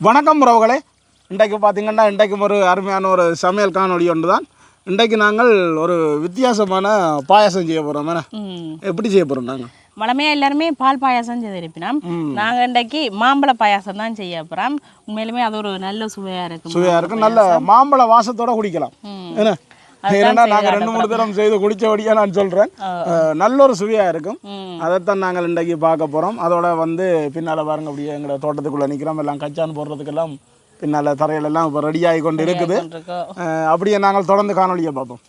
வணக்கம் உறவுகளே. இன்றைக்கு பார்த்தீங்கன்னா இன்றைக்கும் ஒரு அருமையான ஒரு சமையல் காணொளி ஒன்று தான் இன்றைக்கு நாங்கள் ஒரு வித்தியாசமான பாயாசம் செய்ய போகிறோம் ம். எப்படி செய்ய போகிறோம் நாங்கள் வளமையாக எல்லாருமே பால் பாயாசம் செய்திருப்பினோம் நாங்கள் இன்றைக்கு மாம்பழ பாயாசம் தான் செய்ய போகிறோம் உண்மையிலுமே அது ஒரு நல்ல சுவையாக இருக்கும். சுவையாக இருக்கும். நல்ல மாம்பழ வாசத்தோட குடிக்கலாம். என்ன? ஏன்னா நாங்கள் ரெண்டு மூணு தரம் செய்து குடித்தபடியாக நான் சொல்கிறேன் நல்ல ஒரு சுவையாக இருக்கும். அதைத்தான் நாங்கள் இன்றைக்கு பார்க்க போகிறோம் அதோட வந்து பின்னால் பாருங்க அப்படியே எங்களோட தோட்டத்துக்குள்ளே நிற்கிறோம் எல்லாம் கச்சான் போடுறதுக்கெல்லாம் பின்னால் தரையிலெல்லாம் இப்போ ரெடியாகி கொண்டு இருக்குது. அப்படியே நாங்கள் தொடர்ந்து காணொளியை பார்ப்போம்.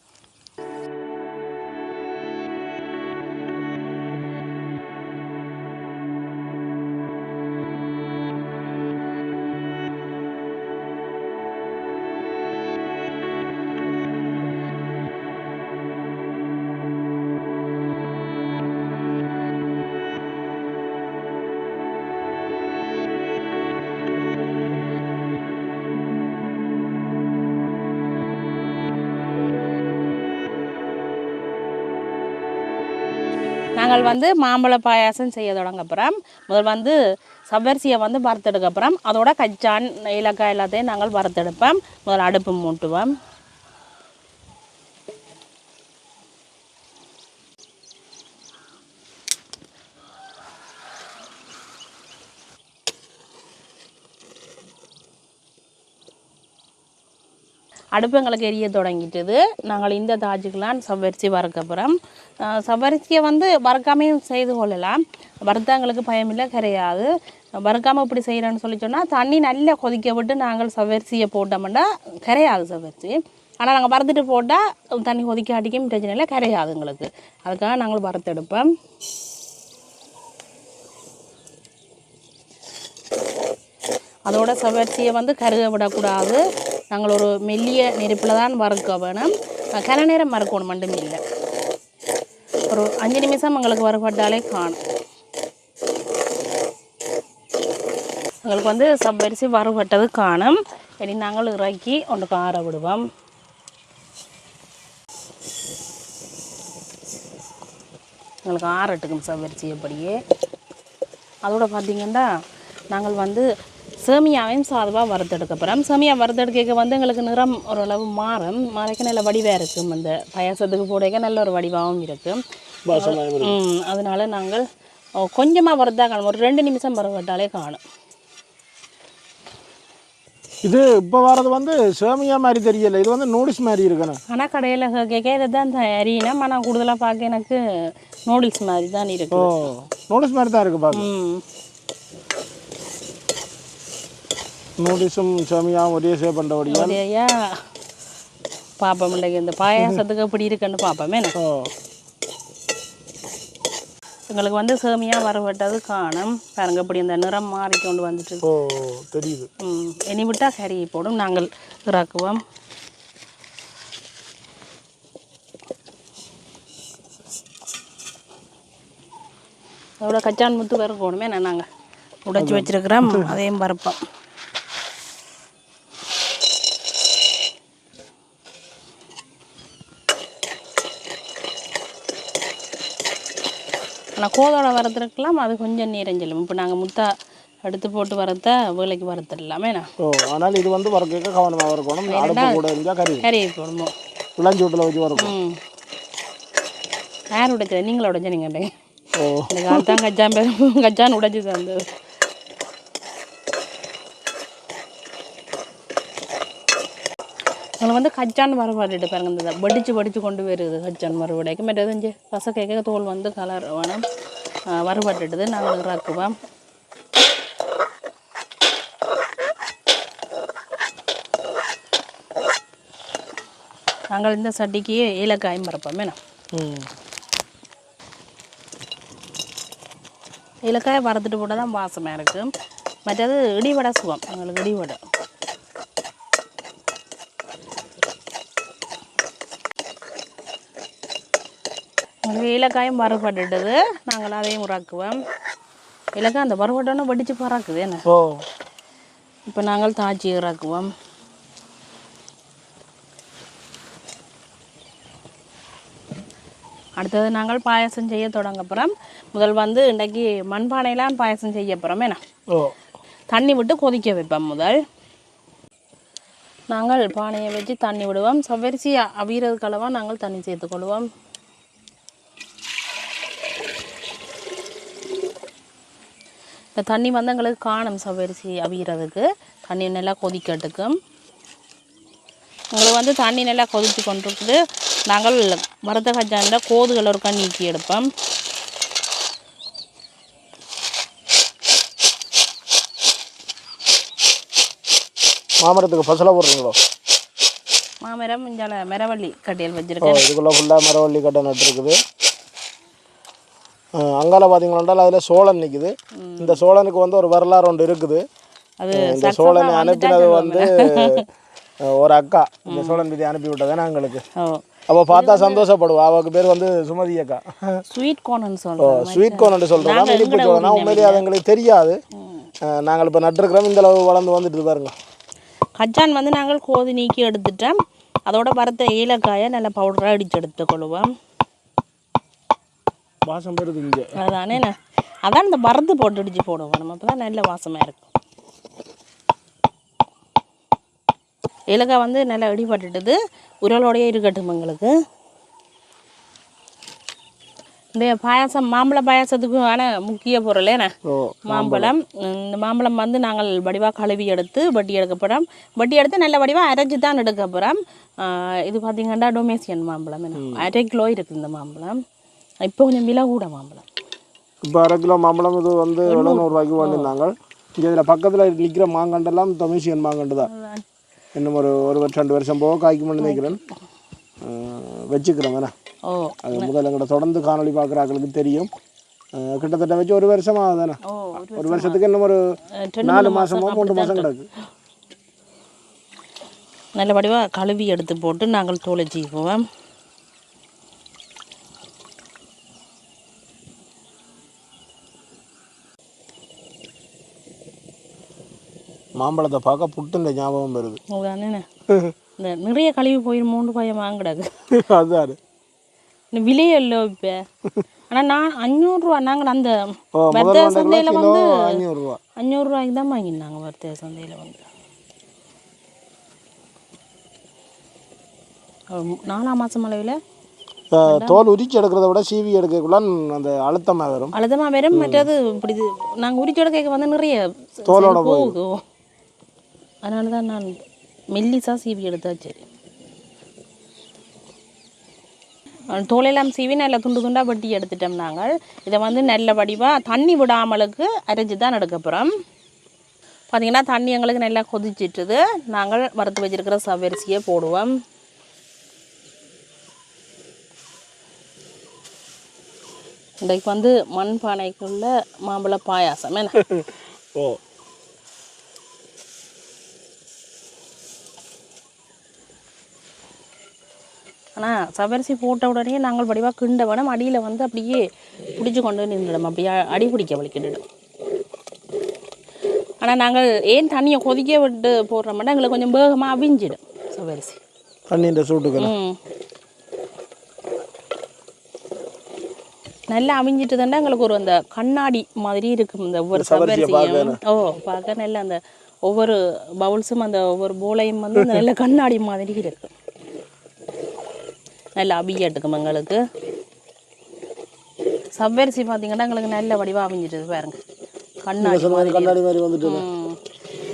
நாங்கள் வந்து மாம்பழ பாயாசம் செய்ய தொடங்கப்புறம் முதல் வந்து சவ்வரிசியை வந்து வறுத்தெடுக்கப்புறம் அதோட கச்சான் ஏலக்காய் எல்லாத்தையும் நாங்கள் வறுத்தெடுப்போம். முதல் அடுப்பு மூட்டுவோம். அடுப்பு எங்களுக்கு எரிய தொடங்கிட்டது. நாங்கள் இந்த தாஜுக்கெலாம் சவ்வரிசி வறுக்கப்புறம் சவ்வரிசியை வந்து வறுக்காமையும் செய்து கொள்ளலாம். வறுத்தவங்களுக்கு பயமில்லை கிடையாது வறுக்காமல் இப்படி செய்கிறேன்னு சொல்லி சொன்னால் தண்ணி நல்லா கொதிக்க விட்டு நாங்கள் சவ்வரிசியை போட்டோம்னா கரையாது சவ்வரிசி ஆனால் நாங்கள் வறுத்துட்டு போட்டால் தண்ணி கொதிக்க அடிக்கும் பிரச்சனை இல்லை கரையாது எங்களுக்கு. அதுக்காக நாங்கள் வறுத்தெடுப்போம். அதோட சவர்ச்சியை வந்து கருக விடக்கூடாது. நாங்கள் ஒரு மெல்லிய நெருப்பில் தான் வறுக்க வேணும். கல நேரம் வறுக்கணும் மட்டும் இல்லை. ஒரு அஞ்சு நிமிஷம் எங்களுக்கு வறுபட்டாலே காணும். எங்களுக்கு வந்து சவ்வரிசி வறுபட்டது காணும். இனி நாங்கள் இறக்கி ஒன்று ஆற விடுவோம். எங்களுக்கு ஆறட்டுக்கும் சவ்வரிசி அப்படியே அதோட பார்த்தீங்கன்னா நாங்கள் வந்து சேமியாவையும் சாதுவாக வறுத்தெடுக்க போகிறோம் சேமியா வறுத்தெடுக்க வந்து எங்களுக்கு நிறம் ஓரளவு மாறும். மாறைக்க நல்ல வடிவாக இருக்கும் அந்த பாயாசத்துக்கு போடைக்க நல்ல ஒரு வடிவாகவும் இருக்கும். அதனால நாங்கள் கொஞ்சமாக வறுத்தா காணும். ஒரு ரெண்டு நிமிஷம் வறுவட்டாலே காணும். இது இப்போ வர்றது வந்து சேமியா மாதிரி தெரியல. இது வந்து நூடுல்ஸ் மாதிரி இருக்கணும். ஆனால் கடையில் கேட்க இதை தான் அறியினோம் ஆனால் கூடுதலாக பார்க்க எனக்கு நூடுல்ஸ் மாதிரி தான் இருக்கு. நூடுல்ஸ் மாதிரி தான் இருக்குது பார்க்க. ம் நூடுல்ஸும் சேமியாவும் ஒரே சேவ் பண்ணுறபடியா ஒரேயா பாப்போம் இன்றைக்கு இந்த பாயாசத்துக்கு எப்படி இருக்குன்னு பார்ப்போமே ஓ. எங்களுக்கு வந்து சேமியா வரவிட்டது காணும். பாருங்க இப்படி இந்த நிறம் மாறி கொண்டு வந்துட்டு ஓ தெரியுது. ம் இனி விட்டால் கறி போடும். நாங்கள் இறக்குவோம். அதோட கச்சான் முத்து வறுக்கணுமே நாங்கள் உடைச்சி வச்சிருக்கிறோம். அதையும் வறுப்போம் ஆனால் கோதோட வறுத்துருக்கலாம் அது கொஞ்சம் நீரஞ்சலும் இப்போ நாங்கள் முத்தா எடுத்து போட்டு வறுத்த வேலைக்கு வறுத்துடலாமே ஓ ஆனால் இது வந்து வறுக்க கவனமாக இருக்கணும். அடுப்பு கூட இருந்தால் கறி கறி போடுவோம் விளஞ்சி வீட்டில் வச்சு வறுக்கும் யார் உடைச்சது நீங்கள உடைச்ச நீங்கள் ஓ. இந்த கால் தான் கச்சான் பேர் கச்சான் உடைச்சி தந்தது. அதில் வந்து கச்சான் மறுபாடிட்டு பாருங்க இந்த வடித்து வடித்து கொண்டு வருது கச்சான் மறுபடிக்கு மற்றது இங்கே பச கேட்க தோல் வந்து கலர் வேணும் மறுபட்டுடுது நாங்கள் இறக்குவோம் நாங்கள் இந்த சட்டிக்கு ஏலக்காயும் மறப்போம் வேணும் ஏலக்காயை வறுத்துட்டு போட்டால் தான் வாசமாக இருக்கும் மற்றது இடிவடை சுகம் எங்களுக்கு இடிவடை ஏலக்காயும் வறுபட்டுடுது நாங்கள் அதையும் உறக்குவோம் ஏலக்காய் அந்த வறுபட்டோன்னு வடித்து பறக்குது என்ன? ஓ. இப்போ நாங்கள் தாச்சி இறக்குவோம். அடுத்தது நாங்கள் பாயாசம் செய்ய தொடங்க போகிறோம் முதல் வந்து இன்றைக்கி மண்பானையெல்லாம் பாயாசம் செய்ய போகிறோம் என்ன? ஓ. தண்ணி விட்டு கொதிக்க வைப்போம் முதல். நாங்கள் பானையை வச்சு தண்ணி விடுவோம். சவ்வரிசி அவியறதுக்கு அளவாக நாங்கள் தண்ணி சேர்த்துக்கொள்வோம் இந்த தண்ணி வந்து எங்களுக்கு காணும் சவ்வரிசி அவியறதுக்கு. தண்ணி நல்லா கொதிக்கட்டுக்கும் உங்களுக்கு வந்து தண்ணி நல்லா கொதித்து கொண்டிருக்குது. நாங்கள் வறுத்த கஜானில் கோதுகளை ஒருக்கா நீக்கி எடுப்போம். மாமரத்துக்கு பசலை போடுறீங்களோ? மாமரம் இஞ்சால மரவள்ளி கட்டியல் வச்சிருக்கேன். இதுக்குள்ளே ஃபுல்லாக மரவள்ளி கட்டை நட்டுருக்குது. அங்கால பார்த்தீங்கன்னா அதில் சோழன் நிற்குது இந்த சோழனுக்கு வந்து ஒரு வரலாறு ஒன்று இருக்குது. இந்த சோழனை அனுப்பினது. வந்து ஒரு அக்கா. இந்த சோழன் பற்றி அனுப்பி விட்டதானே எங்களுக்கு அப்போ பார்த்தா சந்தோஷப்படுவா. அவக்கு பேர் வந்து சுமதி அக்கா. ஸ்வீட் கோன்னு ஓ சொல்கிறோம் ஸ்வீட் கோன் சொல்கிறோம் இனிப்பு சோழனா உண்மையிலேயே அது எங்களுக்கு தெரியாது. நாங்கள் இப்போ நட்டுருக்கிறோம் இந்த அளவு வளர்ந்து வந்துட்டு பாருங்க. கச்சான் வந்து நாங்கள் கோதி நீக்கி எடுத்துட்டோம். அதோட வறுத்த ஏலக்காயை நல்லா பவுடராக அடித்து எடுத்துக்கொள்வோம். வாசம் பெறுது இங்கே. அதானே அதான் இந்த வறுத்து போட்டு அடித்து போடுவோம். நம்ம அப்போ தான் நல்ல வாசமாக இருக்கும். ஏலக்காய் வந்து நல்லா இடிபட்டுட்டுது. உரலோடையே இருக்கட்டும் எங்களுக்கு. இந்த பாயாசம் மாம்பழ பாயாசத்துக்கு ஆனால் முக்கிய பொருள் என்ன? ஓ மாம்பழம். இந்த மாம்பழம் வந்து நாங்கள் வடிவாக கழுவி எடுத்து வட்டி எடுக்க போகிறோம் வட்டி எடுத்து நல்ல வடிவாக அரைச்சி தான் எடுக்க போகிறோம் இது பார்த்தீங்கன்னா டொமேசியன் மாம்பழம் என்ன? அரை கிலோ இருக்குது இந்த மாம்பழம். இப்போ கொஞ்சம் விலை கூட மாம்பழம் இப்போ அரை கிலோ மாம்பழம் இது வந்து எழுநூறுவாய்க்கு வாங்கியிருந்தாங்க. இங்கே இதில் பக்கத்தில் நிற்கிற மாங்கண்டெல்லாம் தமிழ்ச்சியன் மாங்கண்டு தான். இன்னும் ஒரு ஒரு வருஷம் ரெண்டு வருஷம் போக காய்க்கும்னு நினைக்கிறேன். அஹ் வச்சுக்கிறேன் வேணா. அது முதல்ல எங்கள்கிட்ட தொடர்ந்து காணொளி பார்க்குறாங்களுக்கு தெரியும். கிட்டத்தட்ட வச்சு ஒரு வருஷம் ஆகுதானே ஓ ஒரு வருஷத்துக்கு இன்னும் ஒரு நாலு மாசமோ மூணு மாதம் கிடக்கு. நல்ல வடிவாக கழுவி எடுத்து போட்டு நாங்கள் தோலைச்சிக்குவோம் மாம்பழத்தை பார்க்க புட்டுன்ற ஞாபகம் வருது. அதுதானே இந்த நிறைய கழுவி போயிருமோண்டு பயம் வாங்கிடாது அதுதான் இந்த விலையே இல்லை இப்போ. ஆனால் நான் அஞ்சூறுரூவா நாங்கள் அந்த வர்த்தக சந்தையில் வந்து அஞ்சூறுரூவா அஞ்சூறுரூவாய்க்கு தான் வாங்கியிருந்தாங்க வர்த்தக சந்தையில் வந்து. நாலாம் மாதம் அளவில் தோல் உரிச்சு எடுக்கிறத விட சீவி எடுக்கக்குள்ள அந்த அழுத்தமாக வரும். அழுதமாக வெறும் மற்றது இப்படி நாங்கள் உரிச்சோட கேட்க வந்து நிறைய தோலோட போகும் அதனால தான் நான் மெல்லிசா சீவி எடுத்தாச்சு. சரி தோலெல்லாம் சீவி நல்ல துண்டு துண்டாக வெட்டி எடுத்துட்டோம் நாங்கள். இதை வந்து நல்ல வடிவாக தண்ணி விடாமலுக்கு அரைஞ்சி தான் எடுக்க போகிறோம் தண்ணி எங்களுக்கு நல்லா கொதிச்சிட்டுது. நாங்கள் வறுத்து வச்சிருக்கிற சவரிசியை போடுவோம். இன்றைக்கு வந்து மண் பானைக்குள்ள மாம்பழ பாயாசம் என்ன? ஓ. ஆனால் சவரிசி போட்ட உடனே நாங்கள் வடிவாக கிண்ட வேணும் அடியில் வந்து அப்படியே பிடிச்சு கொண்டு நின்றுடும். அப்படியே அடி பிடிக்க வலிக்கிடும் ஆனால் நாங்கள் ஏன் தண்ணியை கொதிக்க விட்டு போடுறோம்னா எங்களுக்கு கொஞ்சம் வேகமாக அவிஞ்சிடும் சவரிசி தண்ணின்ற சூட்டுக்கு நல்லா அவிஞ்சிட்டுதாண்டா எங்களுக்கு ஒரு அந்த கண்ணாடி மாதிரி இருக்கும். இந்த ஒவ்வொரு சவரிசியை சவரிசியும் ஓ பார்க்க நல்ல அந்த ஒவ்வொரு பவுல்ஸும் அந்த ஒவ்வொரு போலையும் வந்து நல்ல கண்ணாடி மாதிரி இருக்கும். நல்ல அபியட்டுக்கும் எங்களுக்கு. சவ்வரிசி பார்த்தீங்கன்னா எங்களுக்கு நல்ல வடிவாக அவிஞ்சிட்டது பாருங்க. கண்ணாடி கண்ணாடி மாதிரி வந்துட்டு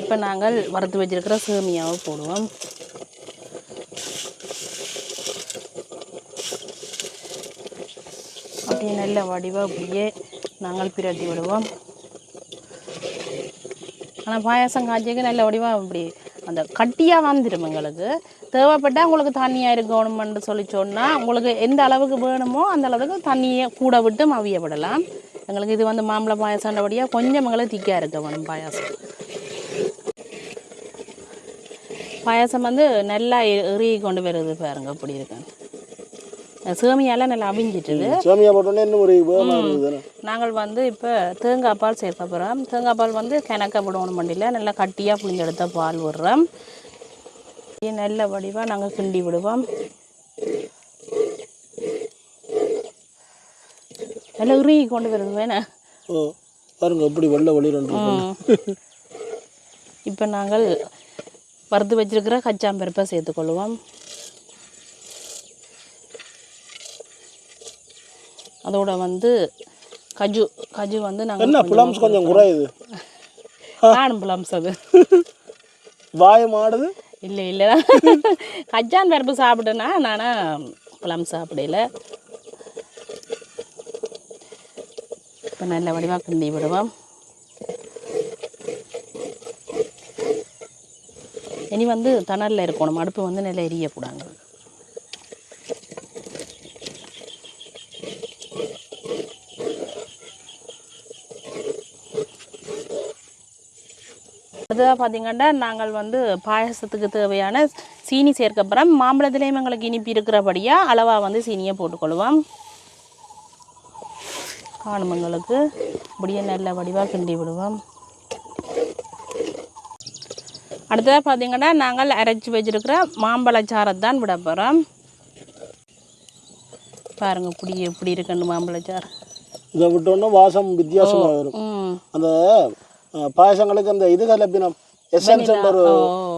இப்போ நாங்கள் வறுத்து வச்சிருக்கிற சேமியாவை போடுவோம். அப்படியே நல்ல வடிவாக அப்படியே நாங்கள் பிரட்டி விடுவோம். ஆனால் பாயாசம் காய்ச்சிக்கு நல்ல வடிவாக அப்படி அந்த கட்டியாக வந்துடும் எங்களுக்கு. தேவைப்பட்டால் உங்களுக்கு தண்ணியாக இருக்கணும்னு சொல்லி சொன்னால் உங்களுக்கு எந்த அளவுக்கு வேணுமோ அந்த அளவுக்கு தண்ணியை கூட விட்டு மவிய விடலாம். எங்களுக்கு இது வந்து மாம்பழ பாயாசம்ன்றபடியாக கொஞ்சம் எங்களுக்கு திக்காக இருக்க வேணும் பாயாசம். பாயாசம் வந்து நல்லா எறி கொண்டு வருது பாருங்க அப்படி இருக்கு சேமியால நல்லா அவிஞ்சிட்டுது. சேமியா போட்டோன்னே நாங்கள் வந்து இப்போ தேங்காய் பால் சேர்க்க போகிறோம் தேங்காய் பால் வந்து கிணக்க விடணும் மண்டியில் நல்லா கட்டியாக புளிஞ்செடுத்த பால் விடுறோம். நல்ல வடிவாக நாங்கள் கிண்டி விடுவோம். நல்லா உருகி கொண்டு வருது வேணா. பாருங்க எப்படி வெள்ளை ம் இப்போ நாங்கள் வறுத்து வச்சிருக்கிற கச்சாம்பருப்பை சேர்த்துக்கொள்வோம் அதோட வந்து கஜு கஜு வந்து என்ன நாங்கள் பிளம்ஸ் கொஞ்சம் குறையுது. நானும் பிளம்ஸ் அது. வாயம் ஆடுது இல்லை இல்லை. கஜான் பருப்பு சாப்பிட்டேன்னா நானா பிளம் சாப்பிடல. இப்போ நல்ல வடிவாக கிண்டி விடுவோம். இனி வந்து தணலில் இருக்கணும். அடுப்பு வந்து நல்லா எரியக்கூடாது. அடுத்ததாக பார்த்தீங்கன்னா நாங்கள் வந்து பாயசத்துக்கு தேவையான சீனி சேர்க்கப்புறம் மாம்பழத்துலேயும் எங்களுக்கு இனிப்பு இருக்கிறபடியாக அளவாக வந்து சீனியை போட்டுக்கொள்வோம். காணும் எங்களுக்கு. இப்படியே நல்ல வடிவாக கிண்டி விடுவோம். அடுத்ததாக பார்த்தீங்கன்னா நாங்கள் அரைச்சி வச்சிருக்கிற மாம்பழச்சாரை தான் விட போகிறோம் பாருங்க இப்படி எப்படி இருக்குன்னு மாம்பழச்சாறு. இதை விட்டோன்னா வாசம் வித்தியாசமாக வரும். அந்த பாயசங்களுக்கு அந்த இது கலப்பினம் எசன்ஸ் ஒரு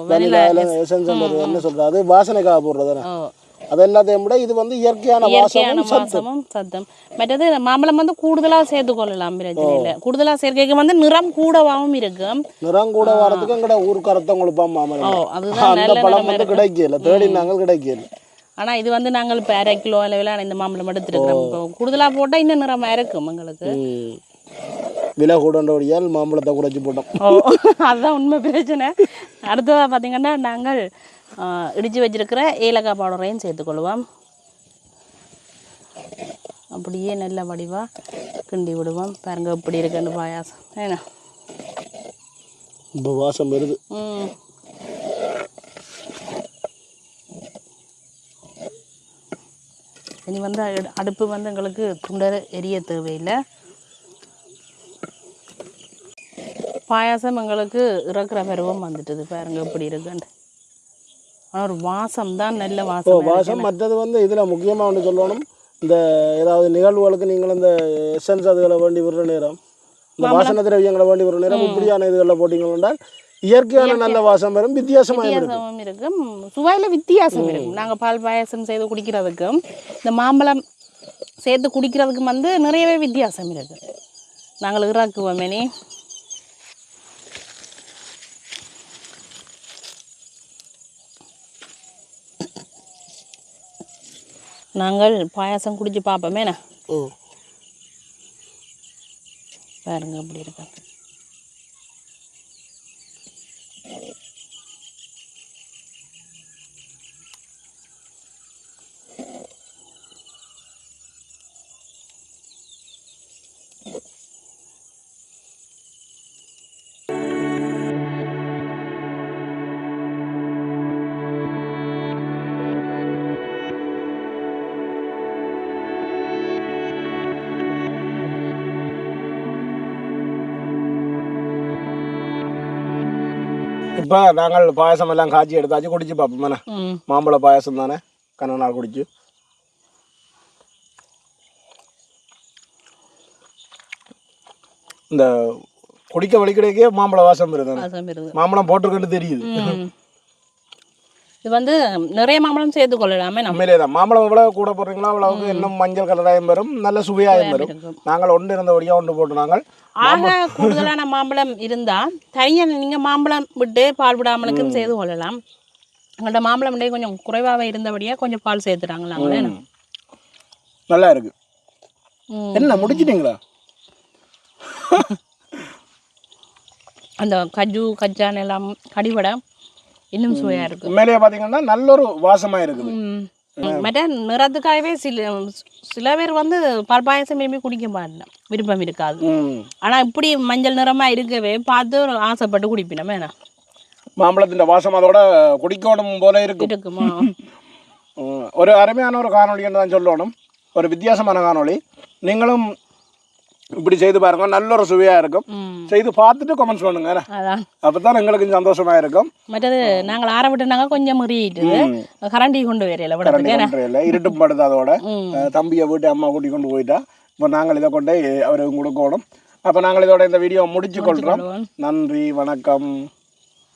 வெனிலா எசன்ஸ் என்ன சொல்றது. அது வாசனைக்காக போடுறது அது எல்லாத்தையும் விட இது வந்து இயற்கையான வாசமும் சத்தம் மற்றது மாம்பழம் வந்து கூடுதலாக சேர்த்துக்கொள்ளலாம் பிரச்சனை இல்லை கூடுதலாக சேர்க்கைக்கு வந்து நிறம் கூடவாகவும் இருக்கும் நிறம் கூட வரதுக்கு எங்கட ஊருக்கு அர்த்தம் கொடுப்பான் ஓ மாமரம் அதுதான் அந்த பழம் நிறமா வந்து கிடைக்கல தேடி நாங்கள் கிடைக்கல ஆனால் இது வந்து நாங்கள் இப்போ அரை கிலோ அளவில் இந்த மாம்பழம் எடுத்துருக்கிறோம் கூடுதலாக போட்டால் இந்த நிறமாக இருக்கும் எங்களுக்கு. விலை கூடண்டபடியால் மாம்பழத்தை குறைச்சி போட்டோம். ஓ அதுதான் உண்மை பிரச்சனை. அடுத்ததாக பார்த்தீங்கன்னா நாங்கள் இடித்து வச்சிருக்கிற ஏலக்காய் பவுடரையும் சேர்த்துக்கொள்வோம் அப்படியே நல்ல வடிவாக கிண்டி விடுவோம். பாருங்க இப்படி இருக்குன்னு பாயாசம். ஏன்னா இப்போ வாசம் வருது. ம். இனி வந்து அடு- அடுப்பு வந்து எங்களுக்கு துண்டர எரிய தேவையில்லை. பாயாசம் எங்களுக்கு இறக்குற பருவம் வந்துட்டுது பாருங்க எப்படி இருக்குன்ட்டு. ஆனால் ஒரு வாசம் தான் நல்ல வாசம் வாசம் மற்றது வந்து இதில் முக்கியமாக ஒன்று சொல்லணும். இந்த ஏதாவது நிகழ்வுகளுக்கு நீங்கள் இந்த எசன்ஸ் அதுகளை வேண்டி விடுற நேரம் இந்த வாசன திரவியங்களை வேண்டி விடுற நேரம் இப்படியான இதுகளில் போட்டிங்கன்னா இயற்கையான நல்ல வாசம் வரும் வித்தியாசமாக இருக்கும்? சுவையில் வித்தியாசம் இருக்கும். நாங்கள் பால் பாயாசம் செய்து குடிக்கிறதுக்கும் இந்த மாம்பழம் சேர்த்து குடிக்கிறதுக்கும் வந்து நிறையவே வித்தியாசம் இருக்கு. நாங்கள் இறாக்குவோம் நாங்கள் பாயாசம் குடிச்சு பார்ப்போமேண்ணா ஓ. பாருங்க அப்படி இருக்கு இப்போ நாங்கள் பாயசம் எல்லாம் காய்ச்சி எடுத்தாச்சு குடிச்சு பார்ப்போம் ம் மாம்பழ பாயசம் தானே கண்ண நாள் குடிச்சு இந்த குடிக்க வலிக்கடைக்கே மாம்பழ வாசம் வருது மாம்பழம் போட்டிருக்குன்னு தெரியுது. இது வந்து நிறைய மாம்பழம் சேர்த்து கொள்ளலாமே நம்ம. உண்மையிலே தான். மாம்பழம் எவ்வளவு கூட போடுறீங்களோ அவ்வளவுக்கு இன்னும் மஞ்சள் கலராயம் வரும். நல்ல சுவையாயும் வரும். நாங்கள் ஒன்று இருந்தபடியாக ஒன்று போட்டு நாங்கள் ஆக கூடுதலான மாம்பழம் இருந்தா தனியா நீங்க மாம்பழம் விட்டு பால் விடாமலுக்கும் செய்து கொள்ளலாம். எங்கள்ட்ட மாம்பழம் கொஞ்சம் குறைவாக இருந்தபடியா கொஞ்சம் பால் சேர்த்துட்டாங்க நாங்களே நல்லா இருக்கு. என்ன முடிச்சிட்டீங்களா? அந்த கஜு கஜான் எல்லாம் கடிவடை இன்னும் சுவையா இருக்கு உண்மையிலேயே பார்த்தீங்கன்னா நல்ல ஒரு வாசமாக இருக்குது. மற்ற நிறத்துக்காகவே சில சில பேர் வந்து பால் பாயசம் விரும்பி குடிக்க மாட்டேன் விருப்பம் இருக்காது. ம். ஆனா இப்படி மஞ்சள் நிறமா இருக்கவே பார்த்து ஆசைப்பட்டு குடிப்பினோம் என்ன? மாம்பழத்தின் வாசம் அதோட குடிக்கணும் போல இருக்கும். இருக்குமா? ஒரு அருமையான ஒரு காணொளி என்று தான் சொல்லணும். ஒரு வித்தியாசமான காணொளி. நீங்களும் இப்படி செய்து பாருங்க நல்ல ஒரு சுவையாக இருக்கும் செய்து பார்த்துட்டு கமெண்ட்ஸ் பண்ணுங்க. அதான். அப்போ தான் எங்களுக்கு சந்தோஷமா இருக்கும். மற்றது நாங்கள் ஆற விட்டுனாங்க கொஞ்சம் முறியிட்டுது கரண்டி கொண்டு வரையில இல்லை இருட்டும் படுது அதோட. தம்பியை வீட்டு அம்மா கூட்டி கொண்டு போயிட்டா. இப்போ நாங்கள் இதை கொண்டு அவருக்கு கொடுக்கணும். அப்போ நாங்கள் இதோட இந்த வீடியோ முடிச்சு கொள்வோம். நன்றி வணக்கம்.